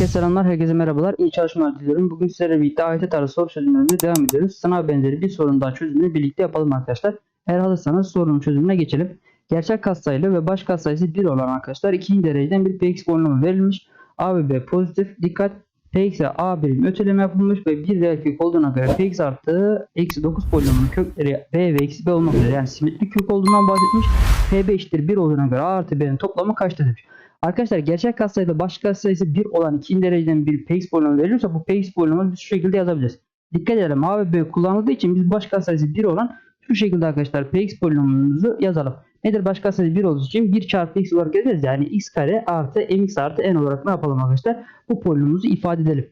Herkese selamlar, herkese merhabalar. İyi çalışmalar diliyorum. Bugün sizlerle birlikte AYT tarzı soru çözümlerine devam ediyoruz. Sınav benzeri bir sorun daha çözümünü birlikte yapalım arkadaşlar. Eğer hazırsanız sorunun çözümüne geçelim. Gerçek katsayılı ve baş katsayısı 1 olan arkadaşlar ikinci dereceden bir px polinomu verilmiş. A ve B pozitif. Dikkat! Px'e A birim öteleme yapılmış ve bir reel kök olduğuna göre Px artı eksi 9 polinomunun kökleri B ve eksi B olmak üzere yani simetrik kök olduğundan bahsetmiş. PB eşittir 1 olduğuna göre A artı B'nin toplamı kaçtır demiş. Arkadaşlar gerçek katsayıda baş katsayısı 1 olan ikinci dereceden bir Px polinomu veriliyorsa bu Px polinomunu biz şu şekilde yazabiliriz. Dikkat edelim A ve B kullanıldığı için biz baş katsayısı 1 olan şu şekilde arkadaşlar Px polinomumuzu yazalım. Nedir baş katsayısı 1 olduğu için 1 çarpı x olarak yazarız. Yani x kare artı mx artı n olarak ne yapalım arkadaşlar? Bu polinomumuzu ifade edelim.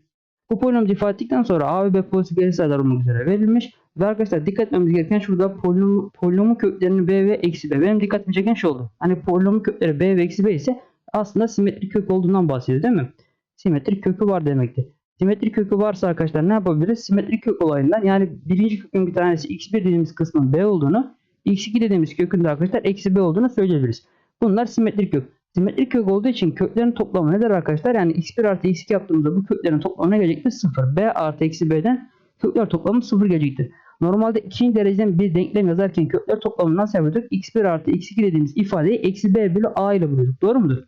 Bu polinomumuzu ifade ettikten sonra A ve B pozitif gerisi sayılar olmak üzere verilmiş. Ve arkadaşlar dikkat etmemiz gereken şurada polinom, polinomun köklerini b ve eksi b. Benim dikkatimi çeken şey oldu. Hani polinomun kökleri b ve eksi b ise aslında simetrik kök olduğundan bahsediyor değil mi? Simetrik kökü var demektir. Simetrik kökü varsa arkadaşlar ne yapabiliriz? Simetrik kök olayından yani birinci kökün bir tanesi x1 dediğimiz kısmın b olduğunu x2 dediğimiz kökün de arkadaşlar eksi b olduğunu söyleyebiliriz. Bunlar simetrik kök. Simetrik kök olduğu için köklerin toplamı nedir arkadaşlar? Yani x1 artı x2 yaptığımızda bu köklerin toplamı ne gelecektir? 0. b artı eksi b'den kökler toplamı 0 gelecektir. Normalde ikinci dereceden bir denklem yazarken kökler toplamını nasıl yapıyorduk? x1 artı x2 dediğimiz ifadeyi eksi b bölü a ile buluyorduk. Doğru mudur?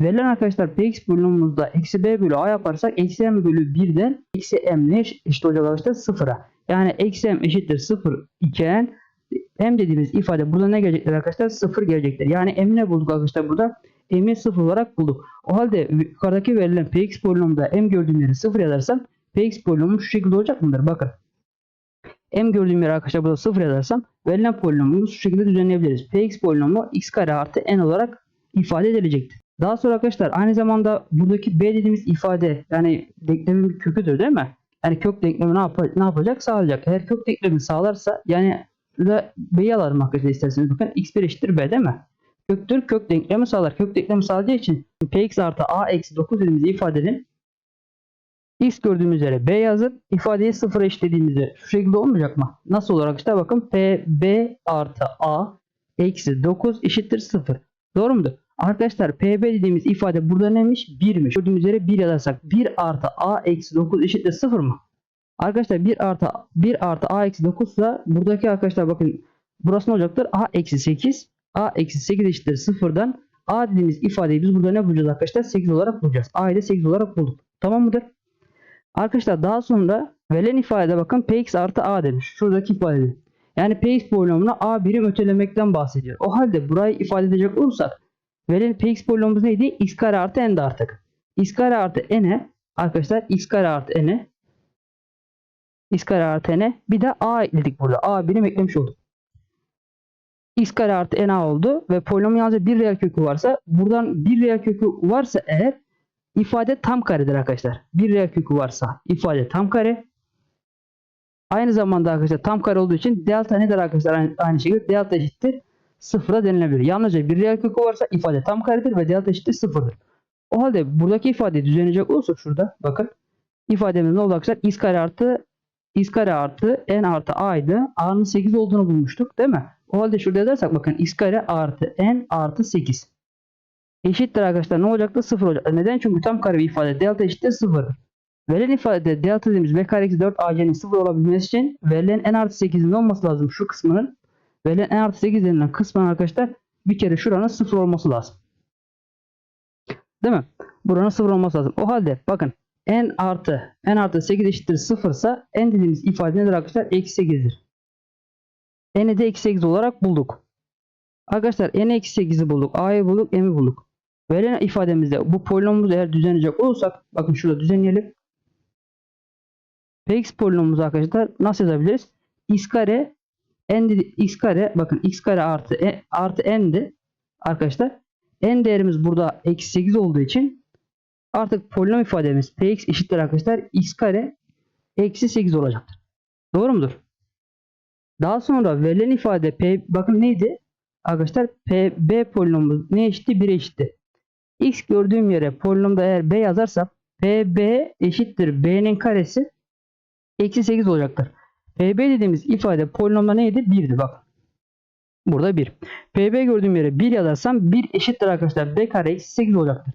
Verilen arkadaşlar px polinomumuzda eksi b bölü a yaparsak eksi m bölü 1'den eksi m ne eşit olacak arkadaşlar? Sıfıra. Yani eksi m eşittir 0 iken m dediğimiz ifade burada ne gelecektir arkadaşlar? 0 gelecektir. Yani m ne bulduk arkadaşlar burada? m'i 0 olarak bulduk. O halde yukarıdaki verilen px polinomda m gördüğüm yeri 0 yazarsam px polinomu şu şekilde olacak mıdır? Bakın. m gördüğüm yeri arkadaşlar burada 0 yazarsam verilen polinomu şu şekilde düzenleyebiliriz. px polinomu x kare artı n olarak ifade edilecektir. Daha sonra arkadaşlar aynı zamanda buradaki b dediğimiz ifade yani denklemin bir köküdür değil mi? Yani kök denklemi ne, yap ne yapacak? Sağlayacak. Eğer kök denklemi sağlarsa yani b'yi alalım arkadaşlar isterseniz. Bakın x1 eşittir b değil mi? Köktür kök denklemi sağlar. Kök denklemi sağlayacağı için px artı a eksi 9 dediğimiz ifadenin x gördüğümüz üzere b yazıp ifadeyi sıfıra eşitlediğimizde şu şekilde olmayacak mı? Nasıl olarak işte bakın pb artı a eksi 9 eşittir 0. Doğru mudur? Arkadaşlar pb dediğimiz ifade burada neymiş? 1'miş. Gördüğümüz üzere 1 yazarsak 1 artı a eksi 9 eşittir 0 mı? Arkadaşlar 1 artı 1 artı a eksi 9 ise buradaki arkadaşlar bakın burası ne olacaktır? a eksi 8 a eksi 8 eşittir 0'dan a dediğimiz ifadeyi biz burada ne bulacağız arkadaşlar? 8 olarak bulacağız. a'yı da 8 olarak bulduk. Tamam mıdır? Arkadaşlar daha sonra verilen ifadede bakın px artı a demiş. Şuradaki ifade. Yani px polinomuna a birim ötelemekten bahsediyor. O halde burayı ifade edecek olursak verilen px polinomumuz neydi? x kare artı n de artık. x kare artı n'e arkadaşlar x kare artı n'e x kare artı n. Bir de a ekledik burada. a birim eklemiş olduk. x kare artı n a oldu ve polinomun yalnızca bir reel kökü varsa buradan bir reel kökü varsa eğer ifade tam karedir arkadaşlar. Bir reel kökü varsa ifade tam kare. Aynı zamanda arkadaşlar tam kare olduğu için delta nedir arkadaşlar? Aynı, aynı şekilde delta eşittir sıfıra denilebilir. Yalnızca bir reel kökü varsa ifade tam karedir ve delta eşittir sıfırdır. O halde buradaki ifadeyi düzenleyecek olursak şurada bakın ifademiz ne arkadaşlar? x kare artı x kare artı n artı a'ydı. a'nın 8 olduğunu bulmuştuk değil mi? O halde şurada yazarsak bakın x kare artı n artı 8. Eşittir arkadaşlar ne olacaktı? 0 olacak. Neden? Çünkü tam kare bir ifade. Delta eşittir 0. Verilen ifadede delta dediğimiz b kare eksi 4 a'nın 0 olabilmesi için verilen n artı 8'in olması lazım şu kısmının. Verilen n artı 8 denilen kısmın arkadaşlar bir kere şuranın 0 olması lazım. Değil mi? Buranın 0 olması lazım. O halde bakın n artı n artı 8 eşittir 0 ise n dediğimiz ifade nedir arkadaşlar? Eksi 8'dir. n'i de eksi 8 olarak bulduk. Arkadaşlar n eksi 8'i bulduk. a'yı bulduk. m'i bulduk. Verilen ifademizde bu polinomumuzu eğer düzenleyecek olursak bakın şurada düzenleyelim. px polinomumuzu arkadaşlar nasıl yazabiliriz? x kare n dedi, x kare bakın x kare artı e, artı n'di arkadaşlar. n değerimiz burada eksi 8 olduğu için artık polinom ifademiz px eşittir arkadaşlar x kare eksi 8 olacaktır. Doğru mudur? Daha sonra verilen ifade p bakın neydi? Arkadaşlar pb polinomumuz ne eşitti? 1 eşitti. x gördüğüm yere polinomda eğer b yazarsam pb eşittir b'nin karesi eksi 8 olacaktır. Pb dediğimiz ifade polinomda neydi? 1'di bak. Burada 1. pb gördüğüm yere 1 yazarsam 1 eşittir arkadaşlar b kare eksi 8 olacaktır.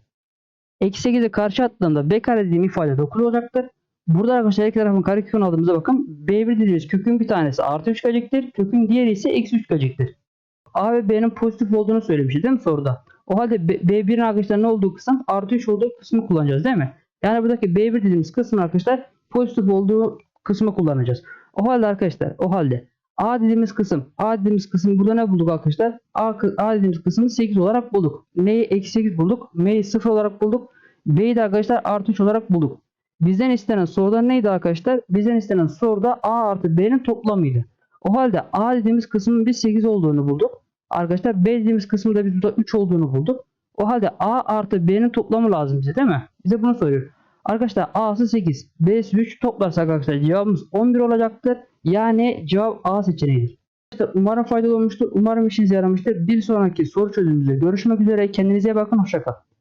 Eksi 8'i karşı attığımda b kare dediğim ifade 9 olacaktır. Burada arkadaşlar iki tarafın karekökünü aldığımızda bakın b1 dediğimiz kökün bir tanesi artı 3 gelecektir. Kökün diğeri ise eksi 3 gelecektir. A ve B'nin pozitif olduğunu söylemişti değil mi soruda? O halde B- B1'in arkadaşlar ne olduğu kısım artı 3 olduğu kısmı kullanacağız değil mi? Yani buradaki B1 dediğimiz kısım arkadaşlar pozitif olduğu kısmı kullanacağız. O halde arkadaşlar o halde A dediğimiz kısım A dediğimiz kısım burada ne bulduk arkadaşlar? A, A dediğimiz kısmı 8 olarak bulduk. M'yi eksi 8 bulduk. M'yi 0 olarak bulduk. B'yi de arkadaşlar artı 3 olarak bulduk. Bizden istenen soruda neydi arkadaşlar? Bizden istenen soruda A artı B'nin toplamıydı. O halde A dediğimiz kısmın biz 8 olduğunu bulduk. Arkadaşlar B dediğimiz kısımda biz burada 3 olduğunu bulduk. O halde A artı B'nin toplamı lazım bize değil mi? Bize bunu soruyor. Arkadaşlar A'sı 8, B'si 3 toplarsak arkadaşlar cevabımız 11 olacaktır. Yani cevap A seçeneğidir. Arkadaşlar umarım faydalı olmuştur. Umarım işinize yaramıştır. Bir sonraki soru çözümümüzde görüşmek üzere. Kendinize bakın. Hoşçakalın.